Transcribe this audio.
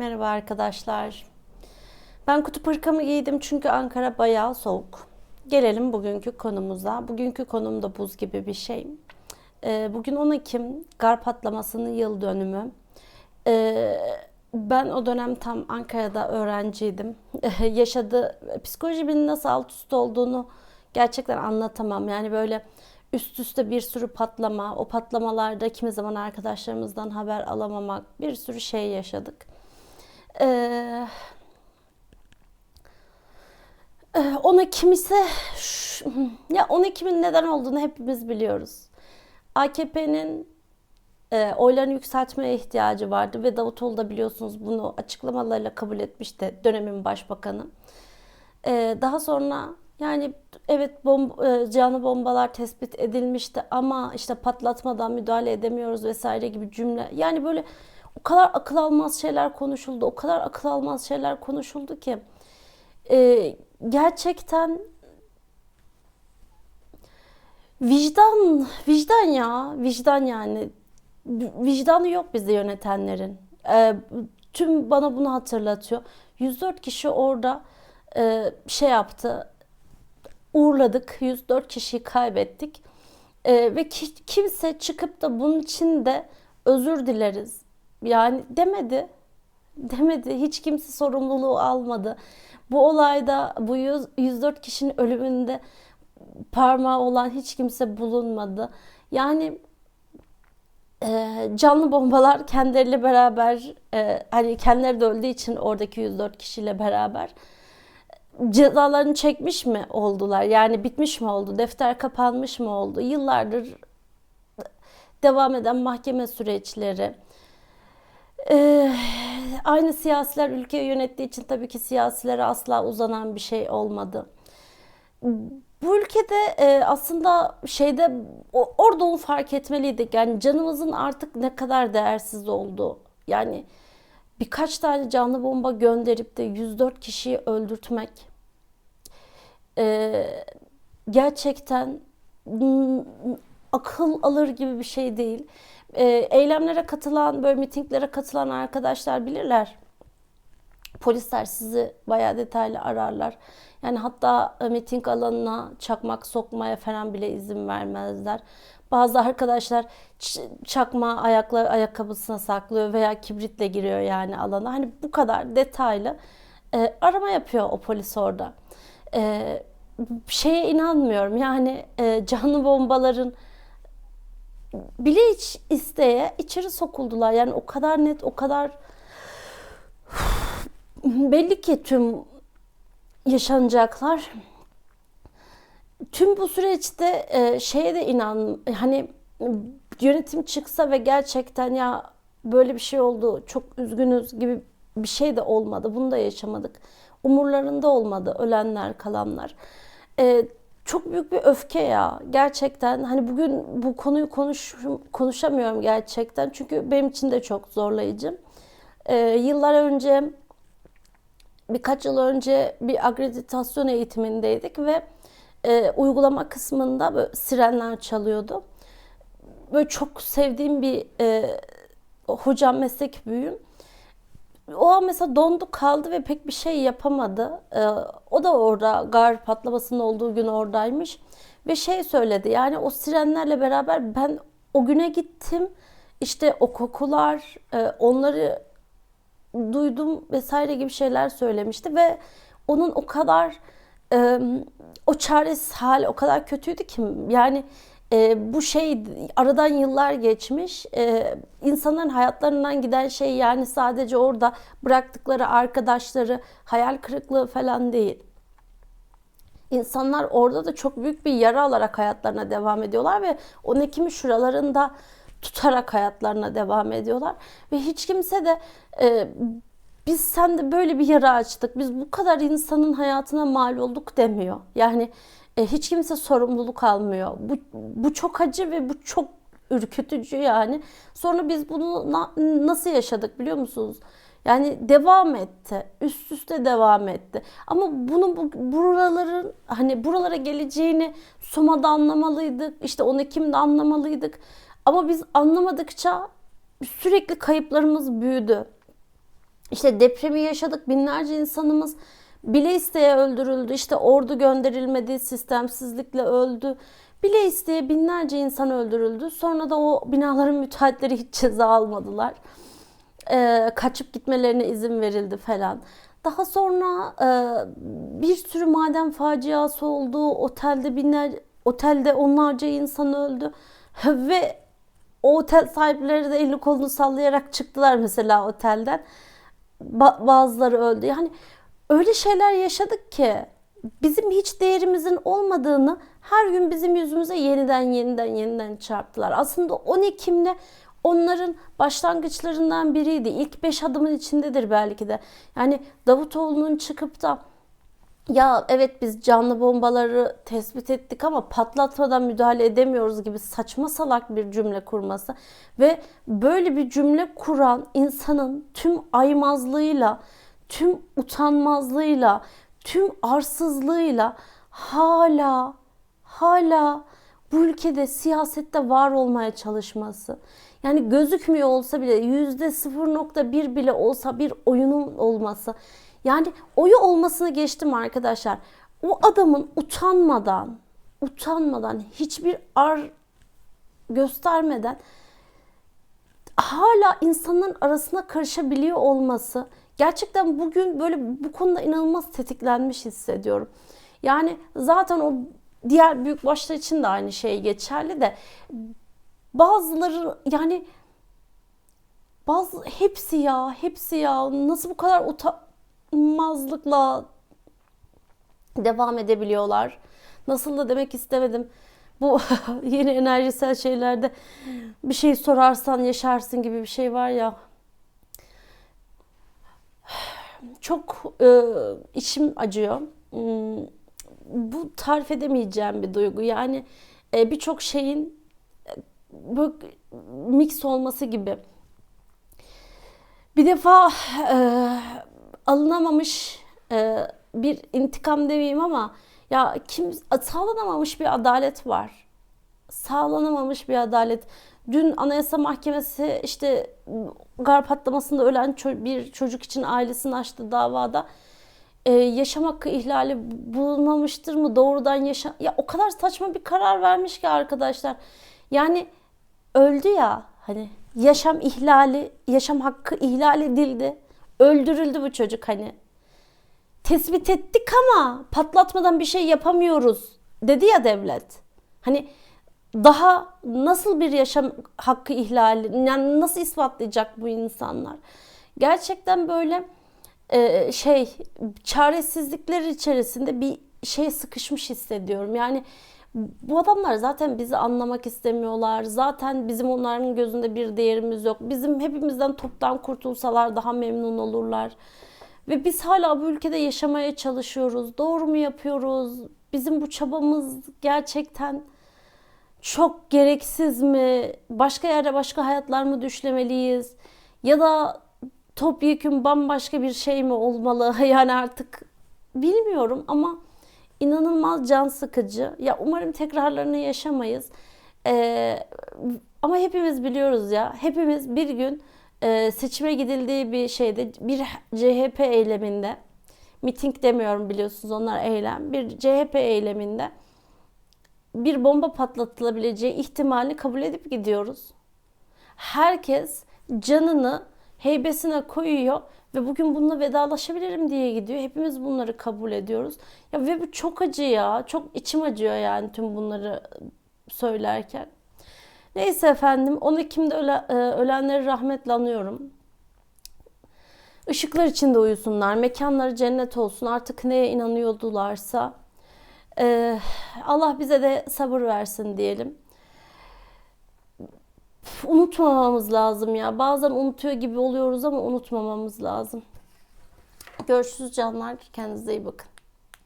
Merhaba arkadaşlar. Ben kutup hırkamı giydim çünkü Ankara bayağı soğuk. Gelelim bugünkü konumuza. Bugünkü konum da buz gibi bir şey. Ee, bugün 10 Ekim gar patlamasının yıl dönümü. Ee, ben o dönem tam Ankara'da öğrenciydim. Yaşadığı psikolojimin nasıl alt üst olduğunu gerçekten anlatamam. Yani böyle üst üste bir sürü patlama, o patlamalarda kimi zaman arkadaşlarımızdan haber alamamak, bir sürü şey yaşadık. Ee, e, 10 Ekim ise şu- ya 10 Ekim'in neden olduğunu hepimiz biliyoruz. AKP'nin e, oylarını yükseltmeye ihtiyacı vardı ve Davutoğlu da biliyorsunuz bunu açıklamalarıyla kabul etmişti dönemin başbakanı. E, daha sonra yani evet bom, e, canlı bombalar tespit edilmişti ama işte patlatmadan müdahale edemiyoruz vesaire gibi cümle. Yani böyle o kadar akıl almaz şeyler konuşuldu, o kadar akıl almaz şeyler konuşuldu ki e, gerçekten vicdan, vicdan ya, vicdan yani. Vicdanı yok bizde yönetenlerin. E, tüm bana bunu hatırlatıyor. 104 kişi orada e, şey yaptı, uğurladık. 104 kişiyi kaybettik. E, ve ki, kimse çıkıp da bunun için de özür dileriz. Yani demedi. Demedi. Hiç kimse sorumluluğu almadı. Bu olayda bu 100, 104 kişinin ölümünde parmağı olan hiç kimse bulunmadı. Yani e, canlı bombalar kendileriyle beraber e, hani kendileri de öldüğü için oradaki 104 kişiyle beraber cezalarını çekmiş mi oldular? Yani bitmiş mi oldu? Defter kapanmış mı oldu? Yıllardır devam eden mahkeme süreçleri. Ee, aynı siyasiler ülkeyi yönettiği için tabii ki siyasilere asla uzanan bir şey olmadı. Bu ülkede e, aslında şeyde orada onu fark etmeliydik. Yani canımızın artık ne kadar değersiz olduğu. Yani birkaç tane canlı bomba gönderip de 104 kişiyi öldürtmek e, gerçekten akıl alır gibi bir şey değil. E, eylemlere katılan, böyle mitinglere katılan arkadaşlar bilirler. Polisler sizi bayağı detaylı ararlar. Yani hatta e, miting alanına çakmak sokmaya falan bile izin vermezler. Bazı arkadaşlar çakma ayakla ayakkabısına saklıyor veya kibritle giriyor yani alana. Hani bu kadar detaylı e, arama yapıyor o polis orada. E, şeye inanmıyorum. Yani e, canlı bombaların bilinç isteye içeri sokuldular. Yani o kadar net, o kadar belli ki tüm yaşanacaklar. Tüm bu süreçte e, şeye de inan hani yönetim çıksa ve gerçekten ya böyle bir şey oldu çok üzgünüz gibi bir şey de olmadı. Bunu da yaşamadık. Umurlarında olmadı ölenler kalanlar. E, çok büyük bir öfke ya gerçekten hani bugün bu konuyu konuş konuşamıyorum gerçekten çünkü benim için de çok zorlayıcı. E, yıllar önce birkaç yıl önce bir akreditasyon eğitimindeydik ve e, uygulama kısmında böyle sirenler çalıyordu. Böyle çok sevdiğim bir e, hocam meslek büyüğüm. O an mesela dondu kaldı ve pek bir şey yapamadı. E, o da orada gar patlamasının olduğu gün oradaymış. Ve şey söyledi yani o sirenlerle beraber ben o güne gittim. İşte o kokular, e, onları duydum vesaire gibi şeyler söylemişti ve onun o kadar e, o çaresiz hal o kadar kötüydü ki yani e, bu şey aradan yıllar geçmiş e, insanların hayatlarından giden şey yani sadece orada bıraktıkları arkadaşları hayal kırıklığı falan değil. İnsanlar orada da çok büyük bir yara alarak hayatlarına devam ediyorlar ve o nekimi şuralarında tutarak hayatlarına devam ediyorlar. Ve hiç kimse de e, biz sende böyle bir yara açtık, biz bu kadar insanın hayatına mal olduk demiyor. Yani e, hiç kimse sorumluluk almıyor. Bu, bu çok acı ve bu çok ürkütücü yani. Sonra biz bunu na- nasıl yaşadık biliyor musunuz? Yani devam etti. Üst üste devam etti. Ama bunu bu, buraların hani buralara geleceğini Soma'da anlamalıydık. İşte 10 Ekim'de anlamalıydık. Ama biz anlamadıkça sürekli kayıplarımız büyüdü. İşte depremi yaşadık. Binlerce insanımız bile isteye öldürüldü. İşte ordu gönderilmedi. Sistemsizlikle öldü. Bile isteye binlerce insan öldürüldü. Sonra da o binaların müteahhitleri hiç ceza almadılar. Ee, kaçıp gitmelerine izin verildi falan. Daha sonra e, bir sürü maden faciası oldu. Otelde binler, otelde onlarca insan öldü. Ve o otel sahipleri de elini kolunu sallayarak çıktılar mesela otelden. Ba- bazıları öldü. Yani öyle şeyler yaşadık ki bizim hiç değerimizin olmadığını her gün bizim yüzümüze yeniden yeniden yeniden çarptılar. Aslında 10 Ekim'de onların başlangıçlarından biriydi. İlk 5 adımın içindedir belki de. Yani Davutoğlu'nun çıkıp da ya evet biz canlı bombaları tespit ettik ama patlatmadan müdahale edemiyoruz gibi saçma salak bir cümle kurması ve böyle bir cümle kuran insanın tüm aymazlığıyla, tüm utanmazlığıyla, tüm arsızlığıyla hala hala bu ülkede siyasette var olmaya çalışması. Yani gözükmüyor olsa bile yüzde 0.1 bile olsa bir oyunun olması. Yani oyu olmasını geçtim arkadaşlar. O adamın utanmadan, utanmadan hiçbir ar göstermeden hala insanların arasına karışabiliyor olması gerçekten bugün böyle bu konuda inanılmaz tetiklenmiş hissediyorum. Yani zaten o diğer büyük başlar için de aynı şey geçerli de bazıları yani bazı hepsi ya hepsi ya nasıl bu kadar utanmazlıkla devam edebiliyorlar. Nasıl da demek istemedim. Bu yeni enerjisel şeylerde bir şey sorarsan yaşarsın gibi bir şey var ya. Çok e, içim acıyor. Hmm, bu tarif edemeyeceğim bir duygu. Yani e, birçok şeyin böyle mix olması gibi. Bir defa e, alınamamış e, bir intikam demeyeyim ama ya kim sağlanamamış bir adalet var. Sağlanamamış bir adalet. Dün Anayasa Mahkemesi işte gar patlamasında ölen bir çocuk için ailesini açtı davada. Ee, yaşam hakkı ihlali bulunmamıştır mı? Doğrudan yaşam... Ya o kadar saçma bir karar vermiş ki arkadaşlar. Yani öldü ya hani yaşam ihlali, yaşam hakkı ihlal edildi. Öldürüldü bu çocuk hani. Tespit ettik ama patlatmadan bir şey yapamıyoruz dedi ya devlet. Hani daha nasıl bir yaşam hakkı ihlali, yani nasıl ispatlayacak bu insanlar? Gerçekten böyle e, şey çaresizlikler içerisinde bir şey sıkışmış hissediyorum. Yani bu adamlar zaten bizi anlamak istemiyorlar. Zaten bizim onların gözünde bir değerimiz yok. Bizim hepimizden toptan kurtulsalar daha memnun olurlar. Ve biz hala bu ülkede yaşamaya çalışıyoruz. Doğru mu yapıyoruz? Bizim bu çabamız gerçekten çok gereksiz mi? Başka yerde başka hayatlar mı düşlemeliyiz? Ya da topyekun bambaşka bir şey mi olmalı? Yani artık bilmiyorum ama inanılmaz can sıkıcı. Ya umarım tekrarlarını yaşamayız. Ee, ama hepimiz biliyoruz ya. Hepimiz bir gün e, seçime gidildiği bir şeyde bir CHP eyleminde miting demiyorum biliyorsunuz onlar eylem. Bir CHP eyleminde bir bomba patlatılabileceği ihtimalini kabul edip gidiyoruz. Herkes canını heybesine koyuyor ve bugün bununla vedalaşabilirim diye gidiyor. Hepimiz bunları kabul ediyoruz. Ya ve bu çok acı ya. Çok içim acıyor yani tüm bunları söylerken. Neyse efendim 10 Ekim'de öle, e, ölenleri rahmetle anıyorum. Işıklar içinde uyusunlar, mekanları cennet olsun. Artık neye inanıyordularsa. Allah bize de sabır versin diyelim unutmamamız lazım ya. Bazen unutuyor gibi oluyoruz ama unutmamamız lazım. Görüşürüz canlar. Kendinize iyi bakın.